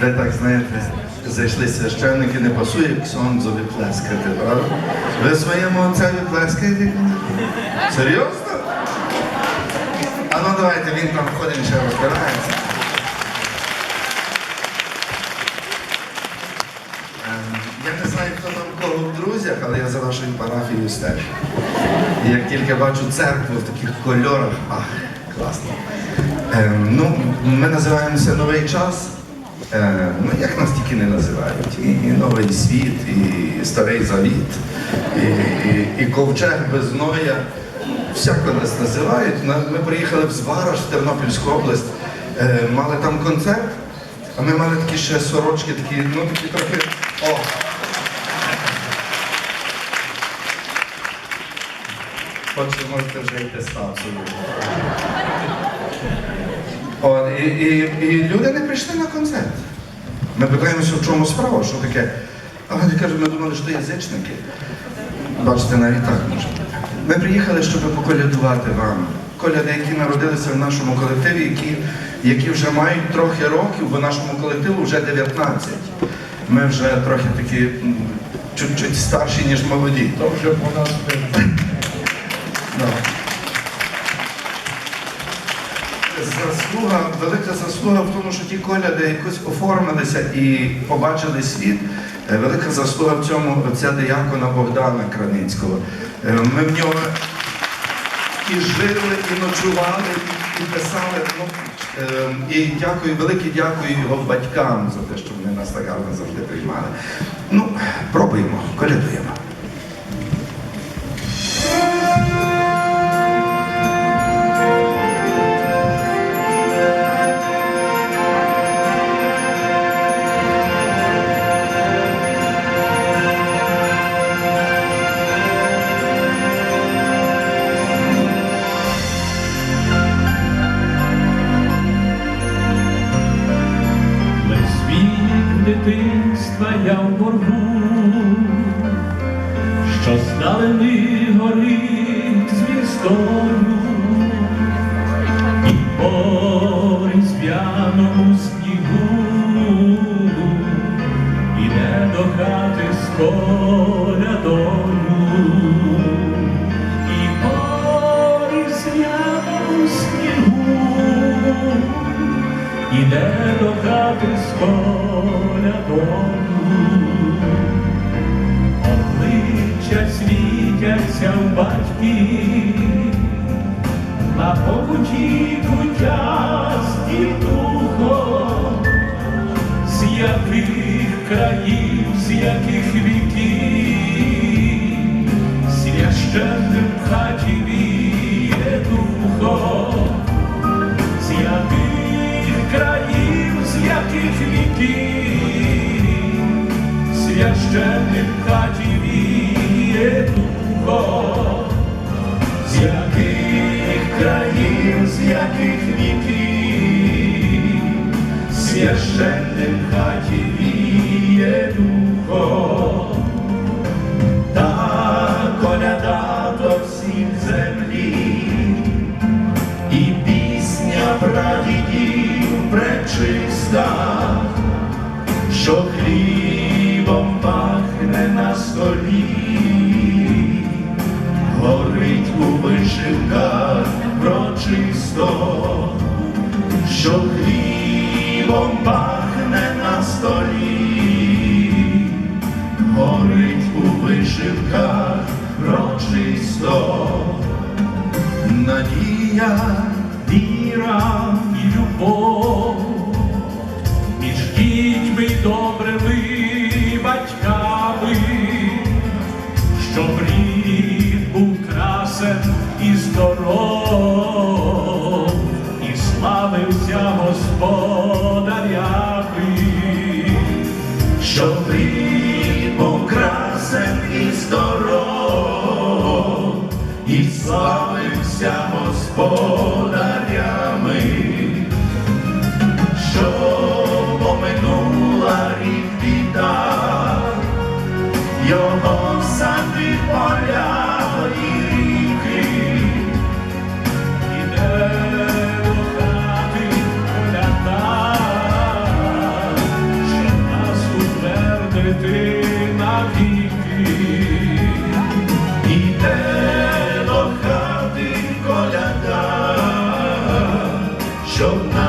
де так, знаєте, зайшли священники, не пасує ксьондзові плескати, правда? Ви своєму отцеві плескаєте? Серйозно? А ну давайте він там ходить, ще розбирається. Ем, Я не знаю, хто там кого в друзях, але я за вашою парафією стежу. Як тільки бачу церкву в таких кольорах, ах, класно. Ем, ну, ми називаємося Новий час. Е, ну, як нас тільки не називають. І, і Новий світ, і Старий Завіт, і, і, і ковчег без Ноя. Всяко нас називають. Ми приїхали в Звараж, в Тернопільську область, е, мали там концерт, а ми мали такі ще сорочки, такі, ну такі трохи. О! Хочете, можете вже йти став собі. От, і, і, і люди не прийшли на концерт. Ми питаємося, в чому справа, що таке. А вони кажуть, ми думали, що язичники. Бачите, навіть так може. Ми приїхали, щоб поколядувати вам. Коляди, які народилися в нашому колективі, які, які вже мають трохи років, бо нашому колективу вже 19. Ми вже трохи такі чуть-чуть старші, ніж молоді. То вже понад Да. Заслуга, велика заслуга в тому, що ті коляди якось оформилися і побачили світ. Е, Велика заслуга в цьому отця диякона Богдана Краницького. Е, Ми в нього і жили, і ночували, і, писали. Ну, і дякую, велике дякую його батькам за те, що вони нас так гарно завжди приймали. Ну, пробуємо, колядуємо. Я в боргу, що здалени горить звістою, і по різдвяному снігу іде до хати з колядою, і по різдвяному снігу іде до хати з. Обличчя світяться в батьків, на побуті кутясті духом, з яких країв, з яких віків, священним хаті віє духом. З яких країв, з яких віків, в хаті віє духом, з яких країн, з яких віків, священним в хаті віє що хлібом пахне на столі, горить у вишивках прочисто надія, віра і любов, між дітьми добрими рід був красен і здоров, і славився Господь. apaixonar.